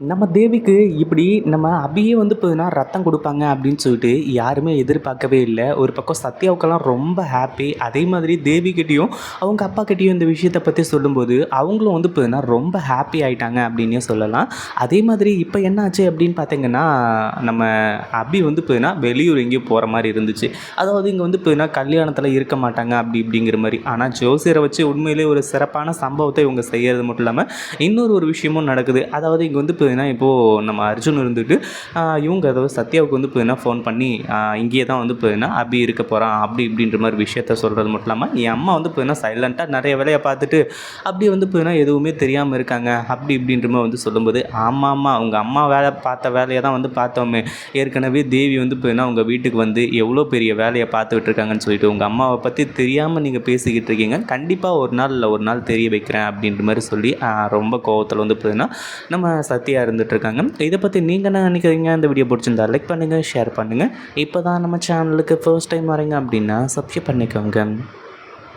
நம்ம தேவிக்கு இப்படி நம்ம அபியே வந்து பார்த்தீங்கன்னா ரத்தம் கொடுப்பாங்க அப்படின்னு சொல்லிட்டு யாருமே எதிர்பார்க்கவே இல்லை. ஒரு பக்கம் சத்யாவுக்கெல்லாம் ரொம்ப ஹாப்பி அதே மாதிரி தேவிக்கிட்டேயும் அவங்க அப்பா கிட்டேயும் இந்த விஷயத்தை பற்றி சொல்லும்போது அவங்களும் வந்து பார்த்தீங்கன்னா ரொம்ப ஹாப்பி ஆயிட்டாங்க அப்படின்னே சொல்லலாம். அதே மாதிரி இப்போ என்னாச்சு அப்படின்னு பார்த்தீங்கன்னா நம்ம அபி வந்து பார்த்தீங்கன்னா வெளியூர் எங்கேயும் போகிற மாதிரி இருந்துச்சு. அதாவது இங்கே வந்து பார்த்தீங்கன்னா கல்யாணத்தில் இருக்க மாட்டாங்க அப்படி இப்படிங்கிற மாதிரி. ஆனால் ஜோசியரை வச்சு உண்மையிலே ஒரு சிறப்பான சம்பவத்தை இவங்க செய்கிறது மட்டும் இல்லாமல் இன்னொரு ஒரு விஷயமும் நடக்குது. அதாவது இங்கே வந்து பார்த்தீங்கன்னா இப்போது நம்ம அர்ஜுன் இருந்துட்டு இவங்க அதாவது சத்யாவுக்கு வந்து பார்த்தீங்கன்னா ஃபோன் பண்ணி இங்கேயே தான் வந்து பார்த்தீங்கன்னா அபி இருக்க போகிறான் அப்படி இப்படின்ற மாதிரி விஷயத்த சொல்கிறது மட்டும் இல்லாமல் என் அம்மா வந்து பார்த்தீங்கன்னா சைலண்ட்டாக நிறைய வேலையை பார்த்துட்டு அப்படி வந்து பார்த்தீங்கன்னா எதுவுமே தெரியாமல் இருக்காங்க அப்படி இப்படின்ற மாதிரி வந்து சொல்லும்போது ஆமாம் ஆமாம் அவங்க அம்மா வேலை பார்த்த வேலையை தான் வந்து பார்த்தோமே ஏற்கனவே தேவி வந்து பார்த்தீங்கன்னா உங்கள் வீட்டுக்கு வந்து எவ்வளோ பெரிய வேலையை பார்த்துக்கிட்டு இருக்காங்கன்னு சொல்லிட்டு உங்கள் அம்மாவை பற்றி தெரியாமல் நீங்கள் பேசிக்கிட்டு இருக்கீங்க கண்டிப்பாக ஒரு நாள் இல்லை ஒரு நாள் தெரிய வைக்கிறேன் அப்படின்ற மாதிரி சொல்லி ரொம்ப கோவத்தில் வந்து பார்த்தீங்கன்னா நம்ம சத்யா இருந்துட்டு இருக்காங்க இதை பற்றி நீங்கள் என்ன நினைக்கிறீங்க? இந்த வீடியோ பிடிச்சிருந்தா லைக் பண்ணுங்கள் ஷேர் பண்ணுங்கள் இப்போ தான் நம்ம சேனலுக்கு ஃபர்ஸ்ட் டைம் வரீங்க அப்படின்னா சப்ஸ்கிரைப் பண்ணிக்கோங்க.